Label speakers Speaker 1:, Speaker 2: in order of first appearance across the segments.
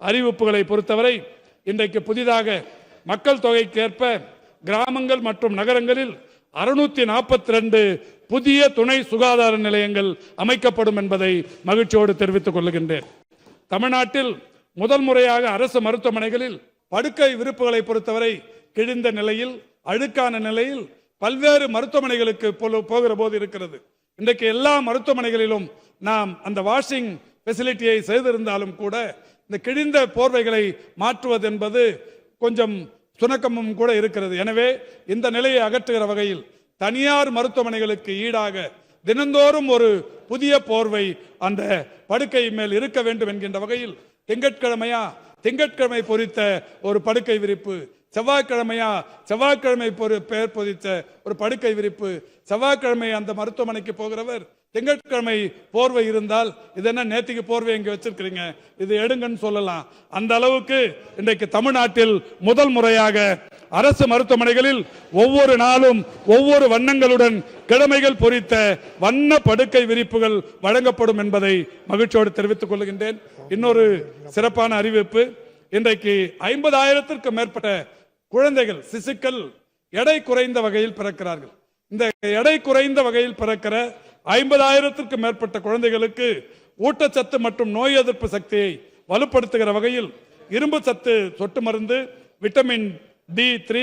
Speaker 1: அறிவிப்புகளை பொறுத்தவரை இன்றைக்கு புதிதாக மக்கள் தொகைக்கேற்ப கிராமங்கள் மற்றும் நகரங்களில் அறுநூத்தி நாற்பத்தி ரெண்டு புதிய துணை சுகாதார நிலையங்கள் அமைக்கப்படும் என்பதை மகிழ்ச்சியோடு தெரிவித்துக் கொள்கின்றேன். தமிழ்நாட்டில் முதல் முறையாக அரசு மருத்துவமனைகளில் படுக்கை விருப்புகளை பொறுத்தவரை கிழிந்த நிலையில் அழுக்கான நிலையில் பல்வேறு மருத்துவமனைகளுக்கு போகிற போது இருக்கிறது. இன்றைக்கு எல்லா மருத்துவமனைகளிலும் நாம் அந்த வாஷிங் ஃபெசிலிட்டியை செய்திருந்தாலும் கூட இந்த கிழிந்த போர்வைகளை மாற்றுவது என்பது கொஞ்சம் சுணக்கமும் கூட இருக்கிறது. எனவே இந்த நிலையை அகற்றுகிற வகையில் தனியார் மருத்துவமனைகளுக்கு ஈடாக தினந்தோறும் ஒரு புதிய போர்வை அந்த படுக்கை மேல் இருக்க வேண்டும் என்கின்ற வகையில் திங்கட்கிழமையா திங்கட்கிழமை பொறித்த ஒரு படுக்கை விரிப்பு செவ்வாய்க்கிழமையா செவ்வாய்க்கிழமை பொறு- பெயர் பொதித்த ஒரு படுக்கை விரிப்பு செவ்வாய்க்கிழமை அந்த மருத்துவமனைக்கு போகிறவர் திங்கட்கிழமை போர்வை இருந்தால் இது என்ன நேத்திக்கு போர்வை இங்கே வச்சிருக்கிறீங்க? இது எடுங்கன்னு சொல்லலாம். அந்த அளவுக்கு இன்றைக்கு தமிழ்நாட்டில் முதல் முறையாக அரசு மருத்துவமனைகளில் ஒவ்வொரு நாளும் ஒவ்வொரு வண்ணங்களுடன் கிழமைகள் பொறித்த வண்ண படுக்கை விரிப்புகள் வழங்கப்படும் என்பதை மகிழ்ச்சியோடு தெரிவித்துக் கொள்கின்றேன். இன்னொரு சிறப்பான அறிவிப்பு இன்றைக்கு ஐம்பதாயிரத்திற்கும் மேற்பட்ட குழந்தைகள் சிசுக்கள் எடை குறைந்த வகையில் பிறக்கிறார்கள். இந்த எடை குறைந்த வகையில் பிறக்கிற ஐம்பதாயிரத்திற்கு மேற்பட்ட குழந்தைகளுக்கு ஊட்டச்சத்து மற்றும் நோய் எதிர்ப்பு சக்தியை வலுப்படுத்துகிற வகையில் இரும்பு சத்து சொட்டு மருந்து vitamin D three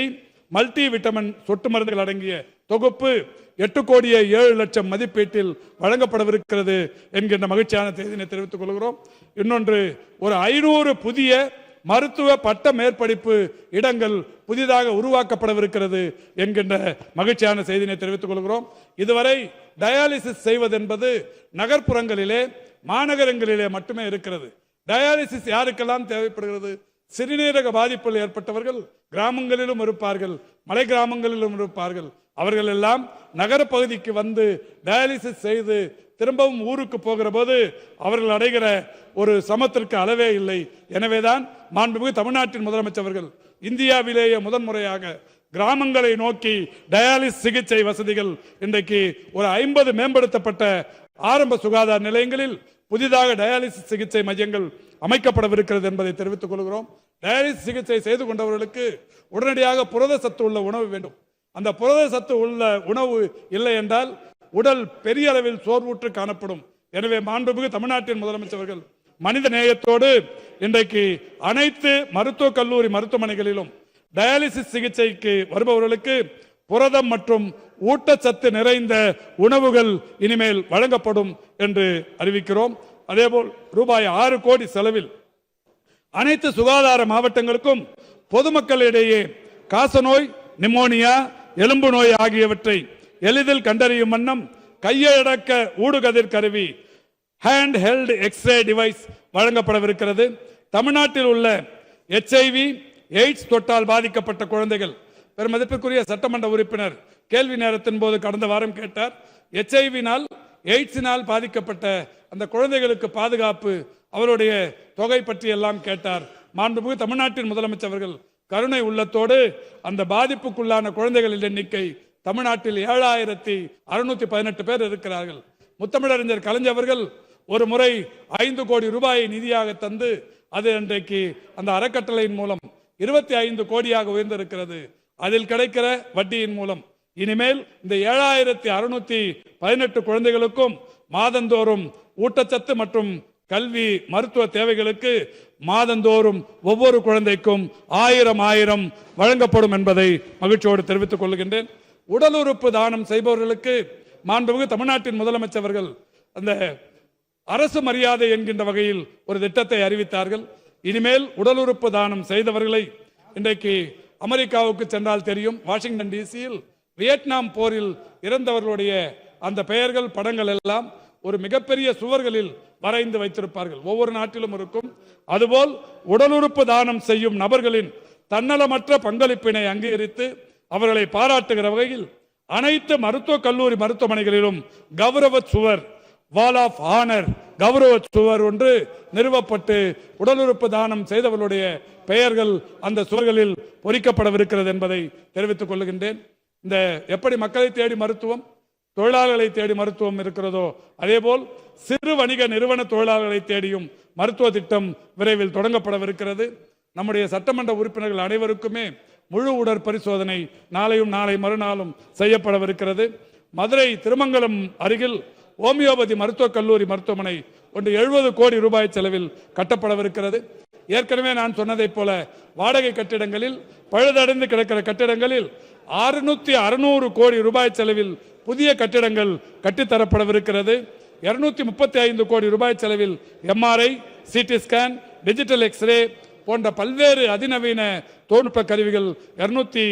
Speaker 1: multi vitamin சொட்டு மருந்துகள் அடங்கிய தொகுப்பு எட்டு கோடியே ஏழு லட்சம் மதிப்பீட்டில் வழங்கப்படவிருக்கிறது என்கின்ற மகிழ்ச்சியான செய்தியினை தெரிவித்துக் கொள்கிறோம். இன்னொன்று ஒரு ஐநூறு புதிய மருத்துவ பட்ட மேற்படிப்பு இடங்கள் புதிதாக உருவாக்கப்படவிருக்கிறது என்கின்ற மகிழ்ச்சியான செய்தியினை தெரிவித்துக் கொள்கிறோம். இதுவரை டயாலிசிஸ் செய்வதென்பது நகர்ப்புறங்களிலே மாநகரங்களிலே மட்டுமே இருக்கிறது. டயாலிசிஸ் யாருக்கெல்லாம் தேவைப்படுகிறது? சிறுநீரக பாதிப்பில் ஏற்பட்டவர்கள் கிராமங்களிலும் இருப்பார்கள் மலை கிராமங்களிலும் இருப்பார்கள். அவர்கள் எல்லாம் நகர பகுதிக்கு வந்து டயாலிசிஸ் செய்து திரும்பவும் ஊருக்கு போகிற போது அவர்கள் அடைகிற ஒரு சமத்திற்கு அளவே இல்லை. எனவேதான் மாண்புமிகு தமிழ்நாட்டின் முதலமைச்சர்கள் இந்தியாவிலேயே முதன்முறையாக கிராமங்களை நோக்கி டயாலிஸ் சிகிச்சை வசதிகள் இன்றைக்கு ஒரு ஐம்பது மேம்படுத்தப்பட்ட ஆரம்ப சுகாதார நிலையங்களில் புதிதாக டயாலிசிஸ் சிகிச்சை மையங்கள் அமைக்கப்படவிருக்கிறது என்பதை தெரிவித்துக் கொள்கிறோம். டயாலிசிஸ் சிகிச்சை செய்து கொண்டவர்களுக்கு உடனடியாக புரத சத்து உள்ள உணவு வேண்டும். அந்த புரத சத்து உள்ள உணவு இல்லை என்றால் உடல் பெரிய அளவில் சோர்வுற்று காணப்படும். எனவே மாண்புமிகு தமிழ்நாட்டின் முதலமைச்சர்கள் மனித நேயத்தோடு இன்றைக்கு அனைத்து மருத்துவக் கல்லூரி மருத்துவமனைகளிலும் டயாலிசிஸ் சிகிச்சைக்கு வருபவர்களுக்கு புரதம் மற்றும் ஊட்டச்சத்து நிறைந்த உணவுகள் இனிமேல் வழங்கப்படும் என்று அறிவிக்கிறோம். அதேபோல் ரூபாய் ஆறு கோடி செலவில் அனைத்து சுகாதார மாவட்டங்களுக்கும் பொதுமக்களிடையே காசநோய் நிமோனியா எலும்பு நோய் ஆகியவற்றை எளிதில் கண்டறியும் வண்ணம் கையடக்க ஊடுகதிர் கருவி hand held X ray device வழங்கப்படவிருக்கிறது. தமிழ்நாட்டில் உள்ள எச்ஐவி எய்ட்ஸ் தொட்டால் பாதிக்கப்பட்ட குழந்தைகள். பெருமதிப்பிற்குரிய சட்டமன்ற உறுப்பினர் கேள்வி நேரத்தின் போது கடந்த வாரம் கேட்டார் எச்ஐவினால் எய்ட்ஸினால் பாதிக்கப்பட்ட அந்த குழந்தைகளுக்கு பாதுகாப்பு அவருடைய தொகை பற்றி எல்லாம் கேட்டார். மாண்புமிகு தமிழ்நாட்டின் முதலமைச்சர் அவர்கள் கருணை உள்ளத்தோடு அந்த பாதிப்புக்குள்ளான குழந்தைகளின் எண்ணிக்கை தமிழ்நாட்டில் ஏழாயிரத்தி அறுநூத்தி பதினெட்டு பேர் இருக்கிறார்கள். முத்தமிழறிஞர் கலைஞர்கள் ஒரு முறை ஐந்து கோடி ரூபாயை நிதியாக தந்து அது இன்றைக்கு அந்த அறக்கட்டளையின் மூலம் இருபத்தி ஐந்து கோடியாக உயர்ந்திருக்கிறது. அதில் கிடைக்கிற வட்டியின் மூலம். இனிமேல் இந்த ஏழாயிரத்தி அறுநூத்தி பதினெட்டு குழந்தைகளுக்கும் மாதந்தோறும் ஊட்டச்சத்து மற்றும் கல்வி மருத்துவ தேவைகளுக்கு மாதந்தோறும் ஒவ்வொரு குழந்தைக்கும் ஆயிரம் ஆயிரம் வழங்கப்படும் என்பதை மகிழ்ச்சியோடு தெரிவித்துக் கொள்கின்றேன். உடல் உறுப்பு தானம் செய்பவர்களுக்கு மாண்புமிகு தமிழ்நாட்டின் முதலமைச்சர்கள் அந்த அரசு மரியாதை என்கின்ற வகையில் ஒரு திட்டத்தை அறிவித்தார்கள். இனிமேல் உடல் உறுப்பு தானம் செய்தவர்களை இன்றைக்கு அமெரிக்காவுக்கு சென்றால் தெரியும். வாஷிங்டன் டிசியில் வியட்நாம் போரில் இறந்தவர்களுடைய அந்த பெயர்கள் படங்கள் எல்லாம் ஒரு மிகப்பெரிய சுவர்களில் வரைந்து வைத்திருப்பார்கள். ஒவ்வொரு நாட்டிலும் இருக்கும். அதுபோல் உடல் உறுப்பு தானம் செய்யும் நபர்களின் தன்னலமற்ற பங்களிப்பினை அங்கீகரித்து அவர்களை பாராட்டுகிற வகையில் அனைத்து மருத்துவக் கல்லூரி மருத்துவமனைகளிலும் கௌரவ சுவர் வால் ஆஃப் ஆனர் கௌரவ சுவர் ஒன்று நிறுவப்பட்டு உடல் உறுப்பு தானம் செய்தவர்களுடைய பெயர்கள் அந்த சுவர்களில் பொறிக்கப்படவிருக்கிறது என்பதை தெரிவித்துக் கொள்கின்றேன். இந்த எப்படி மக்களை தேடி மருத்துவம் தொழிலாளர்களை தேடி மருத்துவம் இருக்கிறதோ அதேபோல் சிறு வணிக நிறுவன தொழிலாளர்களை தேடியும் மருத்துவ திட்டம் விரைவில் தொடங்கப்படவிருக்கிறது. நம்முடைய சட்டமன்ற உறுப்பினர்கள் அனைவருக்குமே முழு உடற் பரிசோதனை நாளையும் நாளை மறுநாளும் செய்யப்படவிருக்கிறது. மதுரை திருமங்கலம் அருகில் ஹோமியோபதி மருத்துவக் கல்லூரி மருத்துவமனை ஒன்று எழுபது கோடி ரூபாய் செலவில் கட்டப்படவிருக்கிறது. ஏற்கனவே நான் சொன்னதைப் போல வாடகை கட்டிடங்களில் பழுதடைந்து கிடக்கிற கட்டிடங்களில் அறுநூத்தி அறுநூறு கோடி ரூபாய் செலவில் புதிய கட்டிடங்கள் கட்டித்தரப்படவிருக்கிறது. இருநூத்தி முப்பத்தி ஐந்து கோடி ரூபாய் செலவில் MRI CT scan digital X ray போன்ற பல்வேறு அதிநவீன தொழில்நுட்ப கருவிகள் இருநூத்தி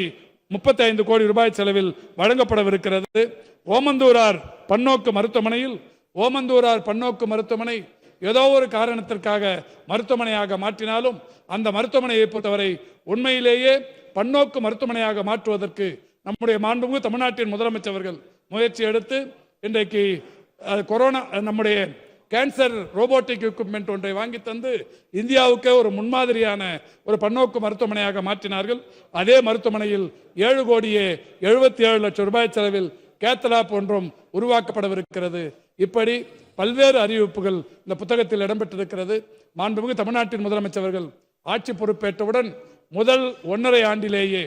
Speaker 1: முப்பத்தி ஐந்து கோடி ரூபாய் செலவில் வழங்கப்படவிருக்கிறது. ஓமந்தூரார் பன்னோக்கு மருத்துவமனையில் ஓமந்தூரார் பன்னோக்கு மருத்துவமனை ஏதோ ஒரு காரணத்திற்காக மருத்துவமனையாக மாற்றினாலும் அந்த மருத்துவமனையை பொறுத்தவரை உண்மையிலேயே பன்னோக்கு மருத்துவமனையாக மாற்றுவதற்கு நம்முடைய மாண்புமிகு தமிழ்நாட்டின் முதலமைச்சர்கள் முயற்சி எடுத்து இன்றைக்கு கொரோனா நம்முடைய கேன்சர் ரோபோட்டிக் எக்யூப்மெண்ட் ஒன்றை வாங்கி தந்து இந்தியாவுக்கே ஒரு முன்மாதிரியான ஒரு பன்னோக்கு மருத்துவமனையாக மாற்றினார்கள். அதே மருத்துவமனையில் ஏழு கோடியே எழுபத்தி ஏழு லட்சம் ரூபாய் செலவில் கேத்தலாப் ஒன்றும் உருவாக்கப்படவிருக்கிறது. இப்படி பல்வேறு அறிவிப்புகள் இந்த புத்தகத்தில் இடம்பெற்றிருக்கிறது. மாண்புமிகு தமிழ்நாட்டின் முதலமைச்சர்கள் ஆட்சி பொறுப்பேற்றவுடன் முதல் ஒன்றரை ஆண்டிலேயே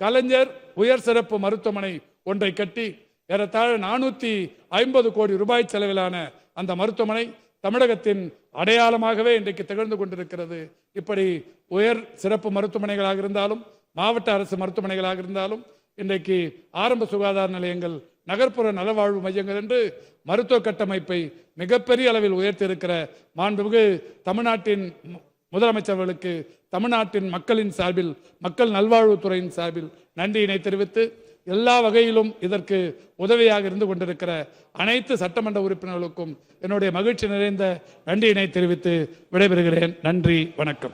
Speaker 1: கலைஞர் உயர் சிறப்பு மருத்துவமனை ஒன்றை கட்டி ஏறத்தாழ நானூற்றி ஐம்பது கோடி ரூபாய் செலவிலான அந்த மருத்துவமனை தமிழகத்தின் அடையாளமாகவே இன்றைக்கு திகழ்ந்து கொண்டிருக்கிறது. இப்படி உயர் சிறப்பு மருத்துவமனைகளாக இருந்தாலும் மாவட்ட அரசு மருத்துவமனைகளாக இருந்தாலும் இன்றைக்கு ஆரம்ப சுகாதார நிலையங்கள் நகர்ப்புற நலவாழ்வு மையங்கள் என்று மருத்துவ கட்டமைப்பை மிகப்பெரிய அளவில் உயர்த்தியிருக்கிற மாண்புமிகு தமிழ்நாட்டின் முதலமைச்சர்களுக்கு தமிழ்நாட்டின் மக்களின் சார்பில் மக்கள் நல்வாழ்வுத்துறையின் சார்பில் நன்றியினை தெரிவித்து எல்லா வகையிலும் இதற்கு உதவியாக இருந்து கொண்டிருக்கிற அனைத்து சட்டமன்ற உறுப்பினர்களுக்கும் என்னுடைய மகிழ்ச்சி நிறைந்த நன்றியினை தெரிவித்து விடைபெறுகிறேன். நன்றி வணக்கம்.